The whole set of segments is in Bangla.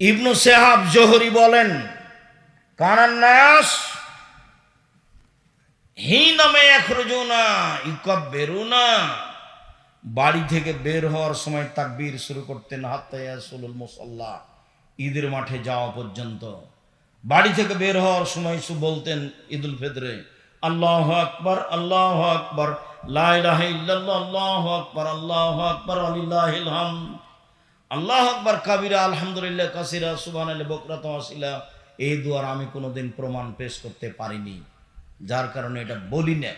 ইবনু সেহাব জোহরি বলেন কানান্নাস হি নামে ইকব বেরু বাড়ি থেকে বের হওয়ার সময় তাকবীর শুরু করতেন হাত্তায়াসুলুল মুসাল্লা, ঈদের মাঠে যাওয়া পর্যন্ত। বাড়ি থেকে বের হওয়ার সময় সু বলতেন, ঈদুল ফিতরে, আল্লাহ আকবর আল্লাহ আকবর লাহ আল্লাহ আকবর আল্লাহ আকবর আলিল্লাহ আল্লাহ আকবর, কাবিরা, আলহামদুলিল্লাহ, কাসিরা সুবান আলী বকরাত আসিলা এই দুয়ার আমি কোনোদিন প্রমাণ পেশ করতে পারিনি। যার কারণে এটা বলি না।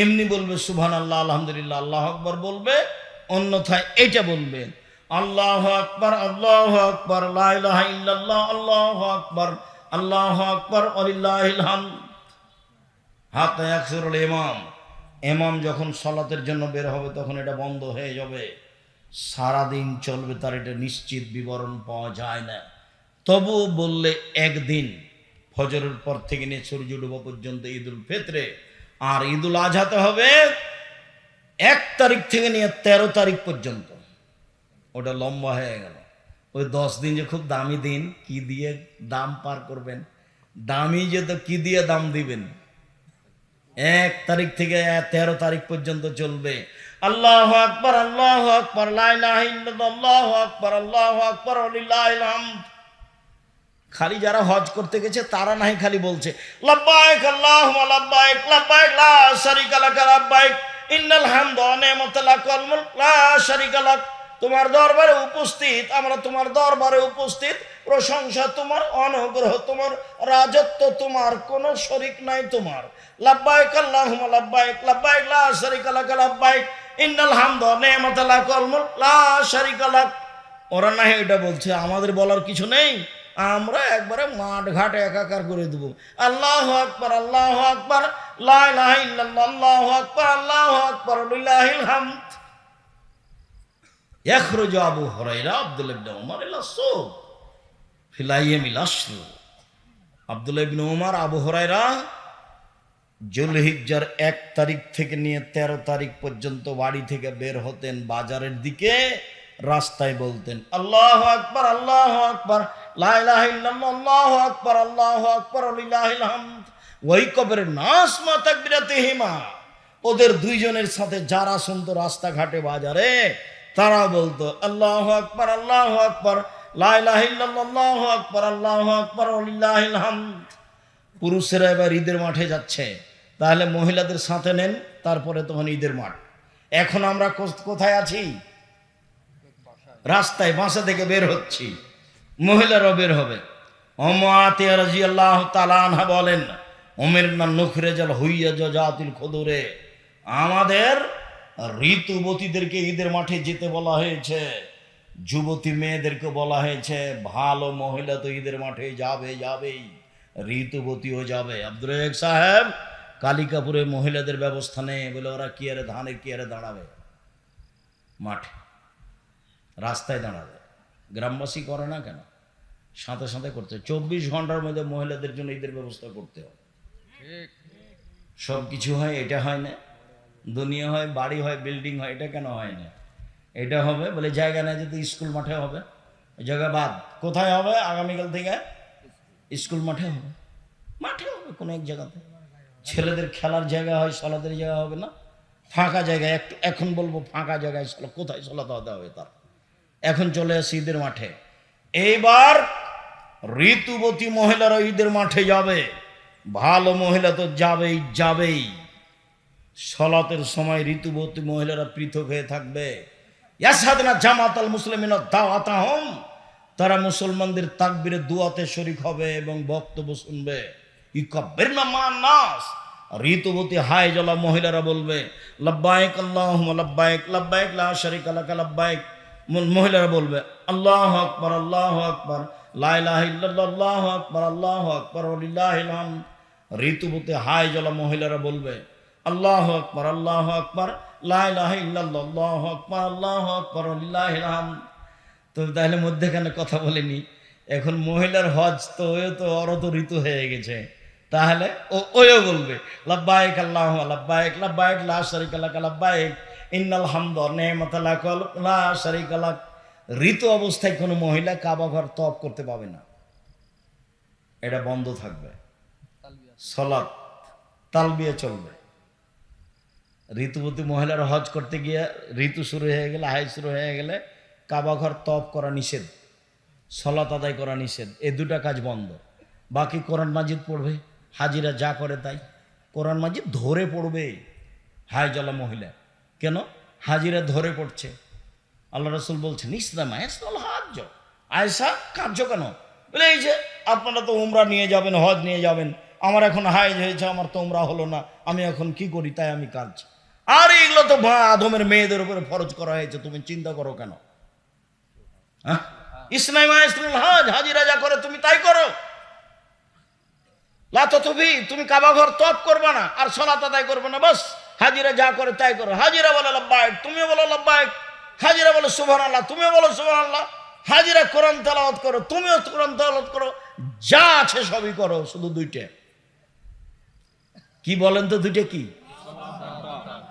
এমনি বলবে সুবহান আল্লাহ আলহামদুলিল্লাহ, আল্লাহ আকবর বলবে, অন্যথায় এটা বলবে, আল্লাহ আকবর আল্লাহ আকবর লাহ ইল্লাল্লাহ, আল্লাহ আকবর আল্লাহ আকবর আলিল্লাহিল হামদ হাত একসরল ইমাম। ইমাম যখন সলাতের জন্য বের হবে, তখন এটা বন্ধ হয়ে যাবে। সারাদিন চলবে তার, এটা নিশ্চিত বিবরণ পাওয়া যায় না। তবুও বললে, একদিন ফজরের পর থেকে নিয়ে সূর্য ডুবা পর্যন্ত ঈদুল ফিতরে, আর ঈদুল আজহাতে হবে এক তারিখ থেকে নিয়ে তেরো তারিখ পর্যন্ত। ওটা লম্বা হয়ে গেল। ওই দশ দিন যে খুব দামি দিন, কি দিয়ে দাম পার করবেন? দামি যে তো কি দিয়ে দাম দিবেন? এক তারিখ থেকে তেরো তারিখ পর্যন্ত চলবে। আল্লাহ আকবর আল্লাহ আকবর আল্লাহ আকবর আল্লাহ আকবর খালি যারা হজ করতে গেছে, তারা নাই খালি বলছে আল্লাহ লা লা তোমার দরবারে উপস্থিত, আমরা তোমার দরবারে উপস্থিত প্রশংসা তোমার অনুগ্রহ তোমার রাজত্ব তোমার কোনো শরিক নাই তোমার লাব্বাইক আল্লাহুম্মা লাব্বাইক লাব্বাইক লা শারিকা লাক লাব্বাইক ইন্নাল হামদ ওয়া নি'মাতা লাক ওয়াল মুলক লা শারিকা লাক ওরা না এটা বলছে আমাদের বলার কিছু নেই আমরা একবারে মাঠ ঘাট একাকার করে দেব আল্লাহ আকবর আল্লাহ আকবর আল্লাহ আকবর আল্লাহ আকবর হামদ يخرج أبو هريرة عبد الله بن عمر إلى السوق ফিলাইয়ামিল আসল আবদুল্লাহ ইবিন উমার আবহরাইরা জুলহিজ্জার এক তারিখ থেকে নিয়ে ১৩ তারিখ পর্যন্ত বাড়ি থেকে বের হতেন বাজারের দিকে, রাস্তায় বলতেন, আল্লাহ আকবর আল্লাহ আকবর আল্লাহ আকবর আল্লাহ আকবর ওই কবের নাস মাতা বিরাতে হিমা ওদের দুইজনের সাথে যারা শুনতো রাস্তাঘাটে বাজারে তারা বলতো, আল্লাহ আকবর আল্লাহ আকবর লাহ আকবর, আল্লাহ আকবর হামদ। পুরুষেরা এবার ঈদের মাঠে যাচ্ছে। তাহলে মহিলাদের সাথে নেন, তারপরে তখন ঈদের মাঠ। এখন আমরা কোথায় আছি? রাস্তায়, বাসা থেকে বের হচ্ছি। মহিলারাও বের হবে। অমাতে রাজি আল্লাহ বলেন ওমের না নখরে জল হইয়া জাতিল খদরে। আমাদের ঋতুবতীদেরকে ঈদের মাঠে যেতে বলা হয়েছে। যুবতী মেয়েদেরকে বলা হয়েছে ভালো মহিলা তো ঈদের মাঠে যাবে যাবেই ঋতুবতীও যাবে। আব্দুল সাহেব কালিকাপুরে মহিলাদের ব্যবস্থা নেই বলে ওরা কি আরে ধানে কি আরে দাঁড়াবে? মাঠে রাস্তায় দাঁড়াবে। গ্রামবাসী করে না কেন? সাথে সাথে করতে। চব্বিশ ঘণ্টার মধ্যে মহিলাদের জন্য ঈদের ব্যবস্থা করতে হবে। সব কিছু হয় এটা হয় না। দুনিয়া হয় বাড়ি হয় বিল্ডিং হয় এটা কেন হয় না? এটা হবে, বলে জায়গা নেই যদি স্কুল মাঠে হবে। জায়গা বাদ। কোথায় হবে? আগামীকাল থেকে স্কুল মাঠে হবে। মাঠে হবে কোনো এক জায়গাতে। ছেলেদের খেলার জায়গা হয়, সলাদের জায়গা হবে না? ফাঁকা জায়গায় একটু এখন বলব, ফাঁকা জায়গায় সলা কোথায় সলাতে হতে হবে তার? এখন চলে আসে ঈদের মাঠে। এইবার ঋতুবতী মহিলারা ঈদের মাঠে যাবে। ভালো মহিলা তো যাবেই যাবেই। সলাতের সময় ঋতুবতী মহিলারা পৃথক হয়ে থাকবে। ইয়াসাদনা জামাত আল মুসলিমিন দাওয়াতাহম, তারা মুসলমানদের তাকবিরে দুয়াতে শরিক হবে এবং বক্তব্য শুনবে। ইকব্বির না মান নাস ঋতুবতী হাই জলা মহিলারা বলবে, লব্বাইক আল্লাহ লব্বাইক লব্বাইক, লা শরিকা লাকা, লব্বাইক। মহিলারা বলবে, আল্লাহ আকবর আল্লাহ আকবর লাহ আকবর, আল্লাহ আকবর ঋতুবতী হাই জলা মহিলারা বলবে আল্লাহ আকবর আল্লাহ আকবর লাহ আকবর, আল্লাহ আকবর তো তাহলে মধ্যেখানে কথা বলিনি, এখন মহিলার হজ তো ওই তো অরত ঋতু হয়ে গেছে। তাহলে ও ওও বলবে, লাব্বাইক আল্লাহ, লাব্বাইক লাব্বাইক, লা শরিক লাক, লাব্বাইক, ইন্নাল হামদ নি'মাত লাক, লা শরিক ঋতু অবস্থায় কোনো মহিলা কাবা ঘর তপ করতে পাবে না। এটা বন্ধ থাকবে। সলাৎ, তালবিয়া চলবে। ঋতুবতী মহিলার হজ করতে গিয়ে ঋতু শুরু হয়ে গেলে হাই শুরু হয়ে গেলে কাবা ঘর তপ করা নিষেধ, সলাত আদায় করা নিষেধ, এই দুটা কাজ বন্ধ। বাকি কোরআন মাজিদ পড়বে, হাজিরা যা করে তাই। কোরআন মাজিদ ধরে পড়বে, হায় জলা মহিলা। কেন? হাজিরা ধরে পড়ছে। আল্লাহ রসুল বলছেন, ইসলাম হাজ আয়সা কার্য কেন? বলে, এই যে আপনারা তো উমরা নিয়ে যাবেন, হজ নিয়ে যাবেন। আমার এখন হাইজ হয়েছে, আমার তো উমরা হলো না। আমি এখন কি করি? তাই আমি কাজ আর এগুলো তো আদমের মেয়েদের উপরে ফরজ করা হয়েছে, তুমি চিন্তা করো কেন? হ্যাঁ? ইসলাম হাজ হাজিরা যা করে তুমি তাই করো। তুমি কাবা ঘর তপ করবে না, আর সলাত আদায় করবে না, বাস। হাজিরা যা করে তাই করো। হাজিরা বলে লব্বায়ক তুমি বলো লব্বায়ক। হাজিরা বলে সুবহান আল্লাহ তুমিও বলো সুবহান আল্লাহ হাজিরা কোরআন তেলাওয়াত করো, তুমিও কোরআন তেলাওয়াত করো। যা আছে সবই করো, শুধু দুইটা। কি বলেন তো দুইটা কি?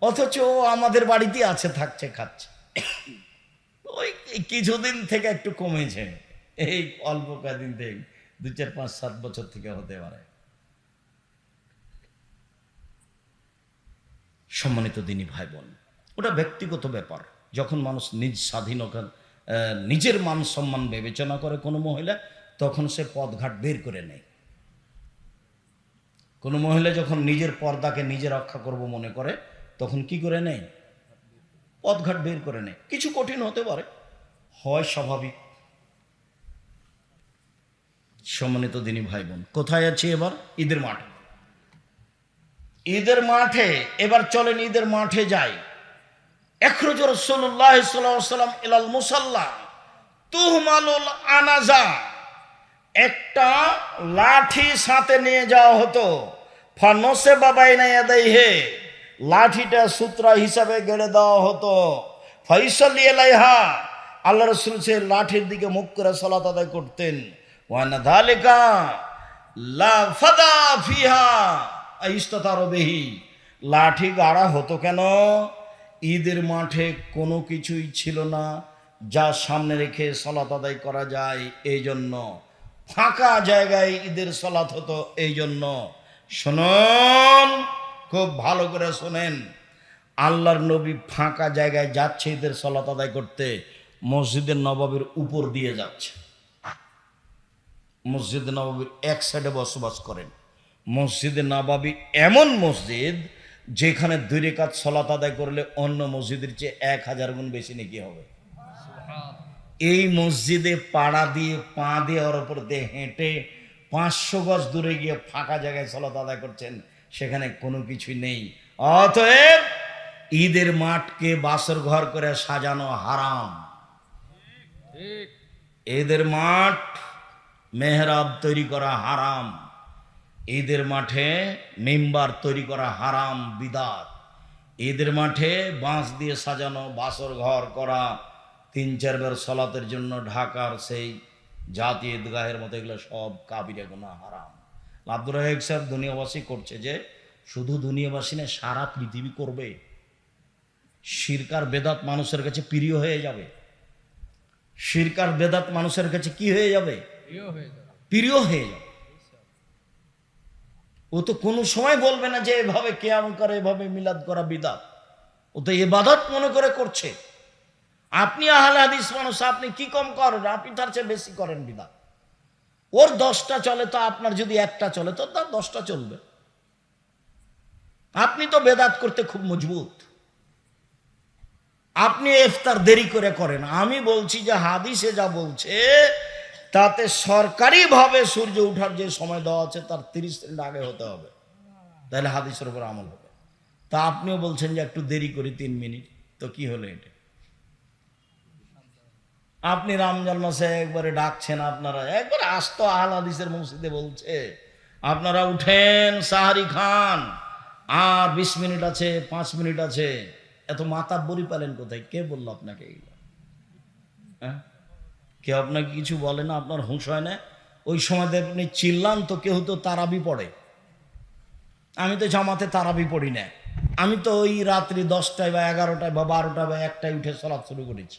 অথচ ও আমাদের বাড়িতে আছে, থাকছে, খাচ্ছে। ওই কিছুদিন থেকে একটু কমেছে। এই অল্প কদিন থেকে, দু চার পাঁচ সাত বছর থেকে হতে পারে। সম্মানিত দিনই ভাই বোন ওটা ব্যক্তিগত ব্যাপার। যখন মানুষ নিজ স্বাধীনতা নিজের মান সম্মান বিবেচনা করে কোনো মহিলা, তখন সে পদঘাট বের করে নেয়। কোনো মহিলা যখন নিজের পর্দাকে নিজে রক্ষা করব মনে করে তখন কি করে নেয়? পথঘাট বের করে নেয়। কিছু কঠিন হতে পারে। হয় স্বাভাবিক। সম্মানিত দিনী ভাই বোন কোথায় আছি এবার? ঈদের মাঠে। ঈদের মাঠে, এবার চলেন ঈদের মাঠে যাই। এখরুজ রসুল্লাহ সাল্লাম ইলাল মুসাল্লা তুহমালুল আনাজা। একটা লাঠি সাথে নিয়ে যাওয়া হতো। ফানসে বাবাই নাই আদাই হে লাঠিটা সূত্রা হিসাবে গেড়ে দেওয়া হতো। ফৈসলি এলাইহা আল্লাহ রসুল সে লাঠির দিকে মুখ করে সলাত আদায় করতেন। ওয়ানা ধালিকা লা ফাদা ফিহা ইস্ততার বেহি। লাঠি গাড়া হতো কেন? ঈদের মাঠে কোনো কিছুই ছিল না, যা সামনে রেখে সলাত আদায় করা যায় এই জন্য ফাঁকা জায়গায় ঈদের সলাত হতো এই জন্য শুনুন খুব ভালো করে শোনেন। আল্লাহর নবী ফাঁকা জায়গায় যাচ্ছে ঈদের সলাত আদায় করতে মসজিদের নবাবের উপর দিয়ে যাচ্ছে। মসজিদ নবাবির এক সাইডে বসবাস করেন। মসজিদে নবাবি এমন মসজিদ, যেখানে দুই রেখাত সলাত আদায় করলে অন্য মসজিদের চেয়ে এক হাজার গুণ বেশি নাকি হবে। এই মসজিদে পাড়া দিয়ে, পা দিয়ে ওর উপর দিয়ে হেঁটে পাঁচশো গজ দূরে গিয়ে ফাঁকা জায়গায় সলাত আদায় করছেন। সেখানে কোনো কিছুই নেই। অতএব ঈদের মাঠকে বাসর ঘর করে সাজানো হারাম। ঈদের মাঠ মেহরাব তৈরি করা হারাম। ঈদের মাঠে মেম্বার তৈরি করা হারাম বিদাত। ঈদের মাঠে বাঁশ দিয়ে সাজানো বাসর ঘর করা তিন চারবার সলাতের জন্য ঢাকার সেই জাতীয় ঈদগাহের মতো এগুলো সব কাবিরে গোনা হারাম। আব্দুর রাহেক সাহেব দুনিয়াবাসী করছে যে শুধু দুনিয়াবাসী না সারা পৃথিবী করবে। শিরকার বেদাত মানুষের কাছে প্রিয় হয়ে যাবে। শিরকার বেদাত মানুষের কাছে কি হয়ে যাবে? প্রিয় হয়ে যাবে। ও তো কোনো সময় বলবে না যে এভাবে কেয়াম করে এভাবে মিলাদ করা বিদাত। ও তো এবাদত মনে করে করছে। আপনি আহলে হাদিস মানুষ আপনি কি কম করেন? আপনি তার চেয়ে বেশি করেন বিদাত। ওর দশটা চলে তো আপনার যদি একটা চলে, তো তার দশটা চলবে। আপনি তো বেদাত করতে খুব মজবুত। আপনি ইফতার দেরি করে করেন। আমি বলছি যে হাদিসে যা বলছে, তাতে সরকারিভাবে সূর্য উঠার যে সময় দেওয়া আছে, তার তিরিশ মিনিট আগে হতে হবে। তাহলে হাদিসের উপর আমল হবে। তা আপনিও বলছেন যে একটু দেরি করি, তিন মিনিট। তো কি হলো এটা? আপনি রমজান মাসে একবারে ডাকছেন আপনারা। একবারে আস্ত আহল হাদিসের মসজিদে বলছে, আপনারা উঠেন সাহারি খান। আর বিশ মিনিট আছে, পাঁচ মিনিট আছে। এত মাথা বড়ি পেলেন কোথায়? কে বলল আপনাকে হ্যাঁ? কেউ আপনাকে কিছু বলে না, আপনার হুঁশ হয় না? ওই সময় আপনি চিল্লান তো কেউ তো তারাবি পড়ে। আমি তো জামাতে তারাবি পড়ি না। আমি তো ওই রাত্রি দশটায় বা এগারোটায় বা বারোটায় বা একটায় উঠে সলাৎ শুরু করেছি।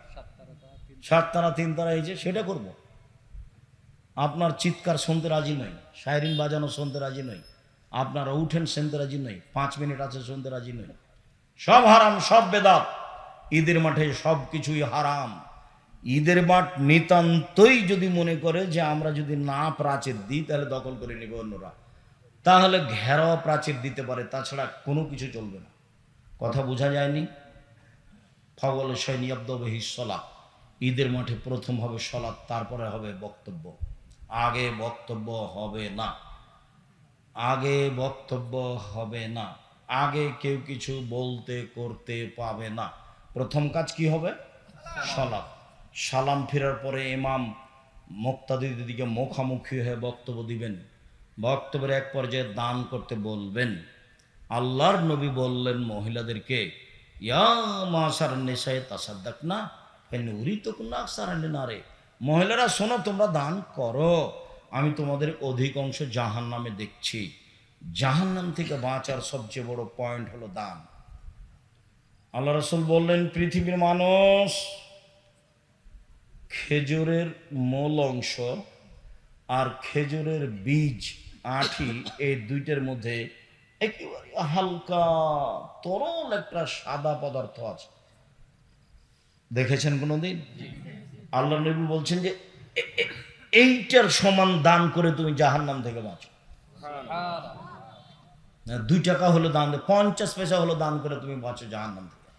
সাত তারা তিন তারা যে সেটা করব। আপনার চিৎকার শুনতে রাজি নই, সাইরিন বাজানো শুনতে রাজি নই, আপনারা উঠেন শুনতে রাজি নই, পাঁচ মিনিট আছে শুনতে রাজি নই। সব হারাম, সব বেদাত। ঈদের মাঠে সব কিছুই হারাম। ঈদের মাঠ নিতান্তই যদি মনে করে যে আমরা যদি না প্রাচীর দিই, তাহলে দখল করে নেবে অন্যরা। তাহলে ঘেরাও প্রাচীর দিতে পারে, তাছাড়া কোনো কিছু চলবে না। কথা বোঝা যায়নি? ফগল সৈনী আব্দবহিসলা ঈদের মাঠে প্রথম হবে সলাৎ, তারপরে হবে বক্তব্য। আগে বক্তব্য হবে না। আগে বক্তব্য হবে না। আগে কেউ কিছু বলতে করতে পাবে না। প্রথম কাজ কি হবে? সালাম সালাম ফেরার পরে ইমাম মুক্তাদিদের দিকে মুখামুখি হয়ে বক্তব্য দিবেন। বক্তব্যের এক পর্যায়ে দান করতে বলবেন। আল্লাহর নবী বললেন মহিলাদেরকে, ইয়া মাসার নেশায় তাসাদ্দাক না উরি মহিলারা, শোনো, তোমরা দান করো। আমি তোমাদের অধিকাংশ জাহান নামে দেখছি। জাহান নাম থেকে বাঁচার সবচেয়ে বড় পয়েন্ট হলো দান। আল্লাহ রসুল বললেন, পৃথিবীর মানুষ খেজুরের মূল অংশ আর খেজুরের বীজ, আঠি, এই দুইটার মধ্যে একেবারে হালকা তরল একটা সাদা পদার্থ আছে। দেখেছেন কোনোদিন? আল্লাহ নবী বলছেন যে এইটার সমান দান করে তুমি জাহান নাম থেকে বাঁচো। দুই টাকা হলো দান পঞ্চাশ পয়সা হলো দান করে তুমি বাঁচো জাহান নাম থেকে।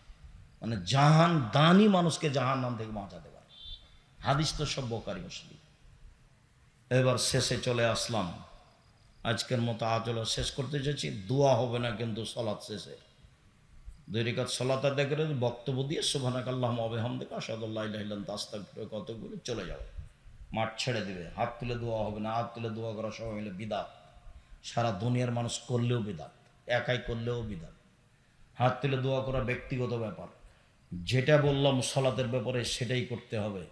মানে জাহান দানই মানুষকে জাহান নাম থেকে বাঁচাতে পারে। হাদিস তো সব বোকারি মুসলিম। এবার শেষে চলে আসলাম। আজকের মতো আজল শেষ করতে চাইছি দোয়া হবে না কিন্তু সলাৎ শেষে। দুই রেখাত সলাত আদায় করে বক্তব্য দিয়ে সুবহানাক আল্লাহ আবেহামদিক আসাদুল্লাহ ইলাহিল্লাহ তাস্তাক কতগুলো চলে যাবে মাঠ ছেড়ে দিবে। হাত তুলে দোয়া হবে না। হাত তুলে দোয়া করা সবাই মিলে বিদাত। সারা দুনিয়ার মানুষ করলেও বিদাত। একাই করলেও বিদাত। হাত তুলে দোয়া করা ব্যক্তিগত ব্যাপার। যেটা বললাম সলাতের ব্যাপারে সেটাই করতে হবে।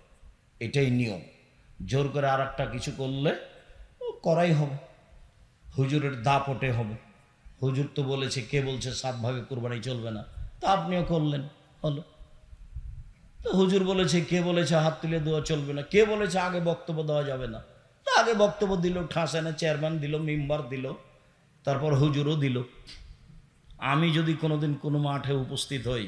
এটাই নিয়ম। জোর করে আর কিছু করলে করাই হবে। হুজুরের দাপটে হবে। হুজুর তো বলেছে, কে বলছে সাত ভাগে কোরবানি চলবে না? তা আপনিও করলেন, হলো। তো হুজুর বলেছে, কে বলেছে হাত তুলে দেওয়া চলবে না? কে বলেছে আগে বক্তব্য দেওয়া যাবে না? তা আগে বক্তব্য দিল ঠাসানে চেয়ারম্যান দিল, মেম্বার দিল, তারপর হুজুরও দিল। আমি যদি কোনোদিন কোনো মাঠে উপস্থিত হই,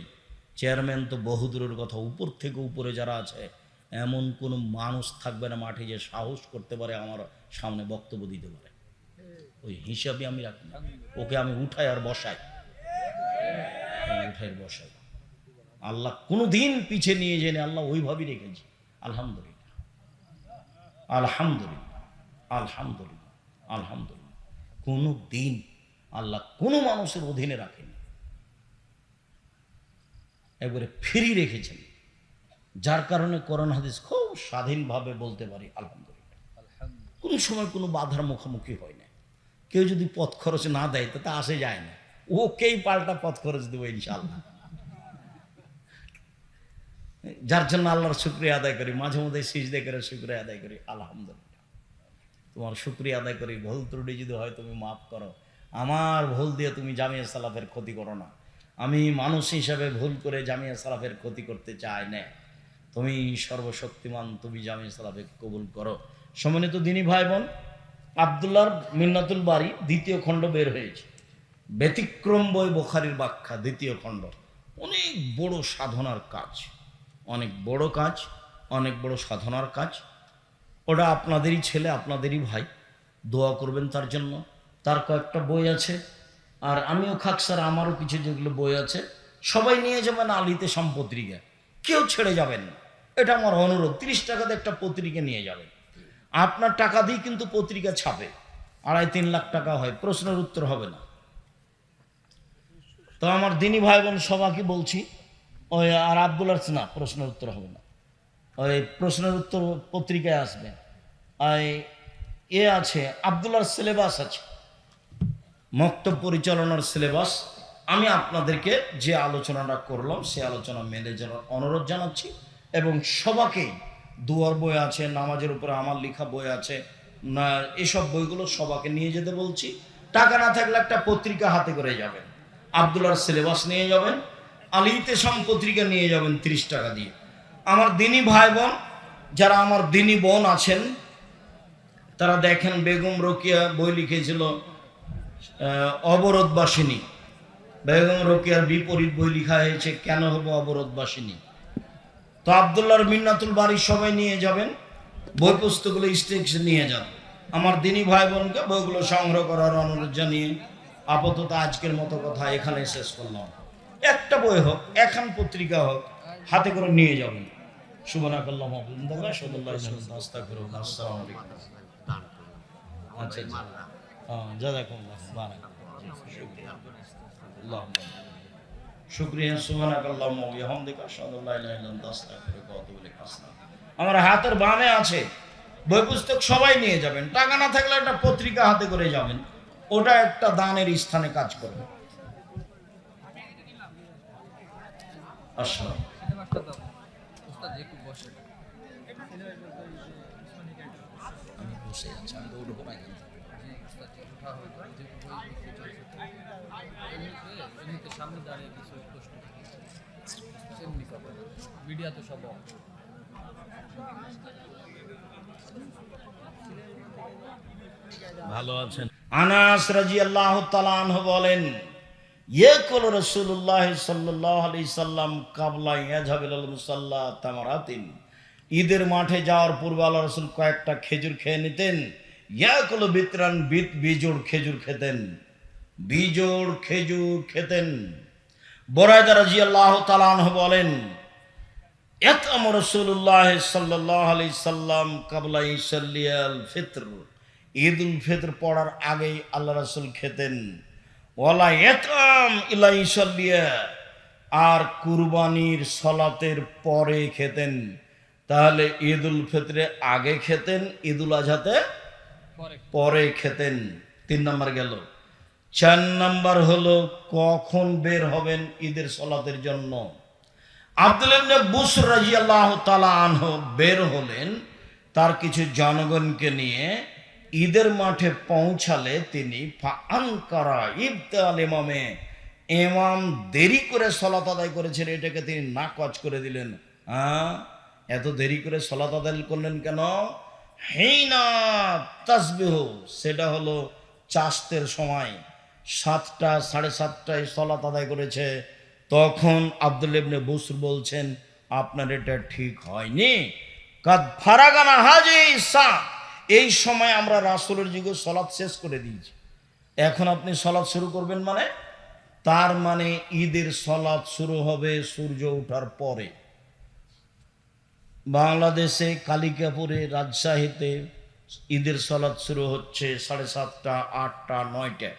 চেয়ারম্যান তো বহুদূরের কথা, উপর থেকে উপরে যারা আছে, এমন কোনো মানুষ থাকবে না মাঠে যে সাহস করতে পারে, আমার সামনে বক্তব্য দিতে পারে। ওই হিসাবে আমি রাখি না। ওকে আমি উঠাই আর বসাই। উঠাই বসাই। আল্লাহ কোনো দিন পিছিয়ে নিয়ে জেনে আল্লাহ ওইভাবেই রেখেছি। আলহামদুলিল্লাহ। আলহামদুলিল্লাহ। আলহামদুলিল্লাহ। আলহামদুলিল্লাহ। কোনো দিন আল্লাহ কোনো মানুষের অধীনে রাখেনি একবারে ফ্রি রেখেছেন। যার কারণে করোন হাদিস খুব স্বাধীনভাবে বলতে পারি, আলহামদুলিল্লাহ। কোনো সময় কোনো বাধার মুখোমুখি হয় কেউ যদি পথ খরচ না দেয়, তাতে আসে যায় না। ওকেই পাল্টা পথ খরচ দেবো ইনশাল্লাহ যার জন্য আল্লাহর শুক্রিয়া আদায় করি, মাঝে মধ্যে সিজদে করে শুক্রিয়া আদায় করি, আলহামদুলিল্লাহ। তোমার শুক্রিয়া আদায় করি, ভুল ত্রুটি যদি হয় তুমি মাফ করো। আমার ভুল দিয়ে তুমি জামিয়া সালাফের ক্ষতি করো না। আমি মানুষ হিসাবে ভুল করে জামিয়া সালাফের ক্ষতি করতে চাই না। তুমি সর্বশক্তিমান, তুমি জামিয়া সালাফে কবুল করো। সম্মানিত দিনী ভাই বোন আবদুল্লাহর মিন্নাতুল বাড়ি দ্বিতীয় খণ্ড বের হয়েছে। ব্যতিক্রম বই বোখারির ব্যাখ্যা, দ্বিতীয় খণ্ড। অনেক বড় সাধনার কাজ, অনেক বড় কাজ, অনেক বড় সাধনার কাজ। ওটা আপনাদেরই ছেলে, আপনাদেরই ভাই, দোয়া করবেন তার জন্য। তার কয়েকটা বই আছে, আর আমিও খাক স্যার, আমারও কিছু যেগুলো বই আছে। সবাই নিয়ে যাবেন আলিতে সম্পত্রিকা কেউ ছেড়ে যাবেন না। এটা আমার অনুরোধ, তিরিশ টাকাতে একটা পত্রিকা নিয়ে যাবেন। আপনার টাকা দিয়ে কিন্তু পত্রিকা ছাপে। আড়াই তিন লাখ টাকা হয়, প্রশ্নের উত্তর হবে না। তো আমার দিনী ভাই বোন সবাইকে বলছি, ওই আর আব্দুল না, প্রশ্নের উত্তর হবে না। ওই প্রশ্নের উত্তর পত্রিকায় আসবে। আর এ আছে আবদুল্লার সিলেবাস আছে। মক্তব পরিচালনার সিলেবাস। আমি আপনাদেরকে যে আলোচনাটা করলাম, সে আলোচনা মেনে যাওয়ার অনুরোধ জানাচ্ছি এবং সবাকেই দুয়ার বই আছে, নামাজের উপরে আমার লেখা বই আছে না এসব বইগুলো সবাকে নিয়ে যেতে বলছি। টাকা না থাকলে একটা পত্রিকা হাতে করে যাবেন। আবদুল্লার সিলেবাস নিয়ে যাবেন। আলিতে সম পত্রিকা নিয়ে যাবেন তিরিশ টাকা দিয়ে। আমার দিনী ভাই বোন, যারা আমার দিনী বোন আছেন, তারা দেখেন বেগম রোকিয়া বই লিখেছিল অবরোধবাসিনী। বেগম রোকিয়ার বিপরীত বই লিখা হয়েছে, কেন হব অবরোধবাসিনী? তো আবদুল্লাহর মিন্নাতুল বাড়ির সবাই নিয়ে যাবেন বই পুস্তকগুলো স্টেক্স নিয়ে যান। আমার দিনী ভাই বোনকে বইগুলো সংগ্রহ করার অনুরোধ জানিয়ে আপাতত আজকের মতো কথা এখানে শেষ করলাম। একটা বই হোক এখান পত্রিকা হোক হাতে করে নিয়ে যাবেন। আলাইকুম। আচ্ছা আচ্ছা। হ্যাঁ বারাক আল্লাহ শুক্রিয়া আমার হাতের বামে আছে বই পুস্তক সবাই নিয়ে যাবেন, টাকা না থাকলে একটা পত্রিকা হাতে করে যাবেন, ওটা একটা দানের স্থানে কাজ করবে। আমি বসে আছি, আমি না এখান থেকে। সামনে দাঁড়িয়ে কিছু প্রশ্ন সেমনি কথা মিডিয়া তো সব ভালো আছেন। আনাস রাজিয়াল্লাহু তাআলা আনহু বলেন ইয়াকুল রাসূলুল্লাহ সাল্লাল্লাহু আলাইহি সাল্লাম কাবলা ইয়াজহাবিল মুসাল্লা তামারাতিন। ঈদের মাঠে যাওয়ার পূর্বে আল্লাহ রাসূল কয়েকটা খেজুর খেয়ে নিতেন। ইয়াকুল বিতরান বিত বিজোড় খেজুর খেতেন। বিজোড় খেজুর খেতেন। বরায়দা রাজিয়াল্লাহু তাআলা আনহু বলেন ইয়াতাম রাসূলুল্লাহ সাল্লাল্লাহু আলাইহি সাল্লাম কাবলা ইসাল্লিয়াল ফিত্র ঈদ উল ফিত্র পড়ার আগেই আল্লাহ রাসূল খেতেন। ওয়ালা ইয়াতাম ইলা ইসাল্লিয়া আর কুরবানির সলাতের পরে খেতেন। তাহলে ঈদ উল ফিত্রে আগে খেতেন ঈদ উল আজহাতে পরে খেতেন। তিন নম্বর গেল। চার নম্বর হলো কখন বের হবেন ঈদের সলাতের জন্য? আব্দুল বুসর রাদিয়াল্লাহু তাআলা আনহু বের হলেন তার কিছু জনগণকে নিয়ে ঈদের মাঠে পৌঁছালে তিনি ইমামে, ইমাম দেরি করে সলাত আদায় করেছেন, এটাকে তিনি নাকচ করে দিলেন। হ্যাঁ? এত দেরি করে সলাত আদায় করলেন কেন? হেইনা তাসবিহ, সেটা হলো চাষতের সময়, সাতটা, সাড়ে সাতটায় সলাত আদায় করেছে। তখন আব্দুল ইবনে বসুর বলছেন, আপনার এটা ঠিক হয়নি। কাদ ফারাগানা হাজি সা এই সময় আমরা রাসূলের যুগে সলাৎ শেষ করে দিয়েছি। এখন আপনি সলাৎ শুরু করবেন মানে? তার মানে ঈদের সলাৎ শুরু হবে সূর্য ওঠার পরে। বাংলাদেশে কালিকাপুরে রাজশাহীতে ঈদের সলাৎ শুরু হচ্ছে সাড়ে সাতটা, আটটা, নয়টায়।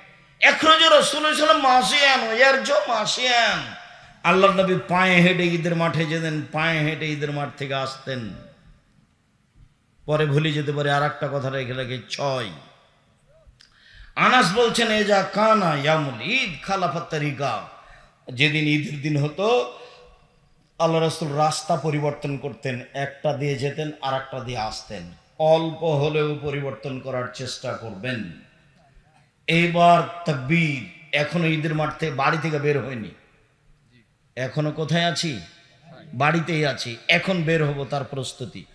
এখনও রসুল সাল্লাম মাসিয়ান এর জো মাসিয়ান। আল্লাহ নবী পায়ে হেঁটে ঈদের মাঠে যেতেন, পায়ে হেঁটে ঈদের মাঠ থেকে আসতেন। পরে ভুলে যেতে পারে আর একটা কথা রেখে রেখে, ছয়। আনাস বলছেন, এ যা কানা ইয়ামুল ঈদ খালাফাত তারিকা। যেদিন ঈদের দিন হতো আল্লাহ রসুল রাস্তা পরিবর্তন করতেন, একটা দিয়ে যেতেন আর একটা দিয়ে আসতেন। অল্প হলেও পরিবর্তন করার চেষ্টা করবেন। এইবার তকবীর এখনও ঈদের মাঠ থেকে বাড়ি থেকে বের হয়নি। এখনও কোথায় আছি? বাড়িতেই আছি। এখন বের হব তার প্রস্তুতি।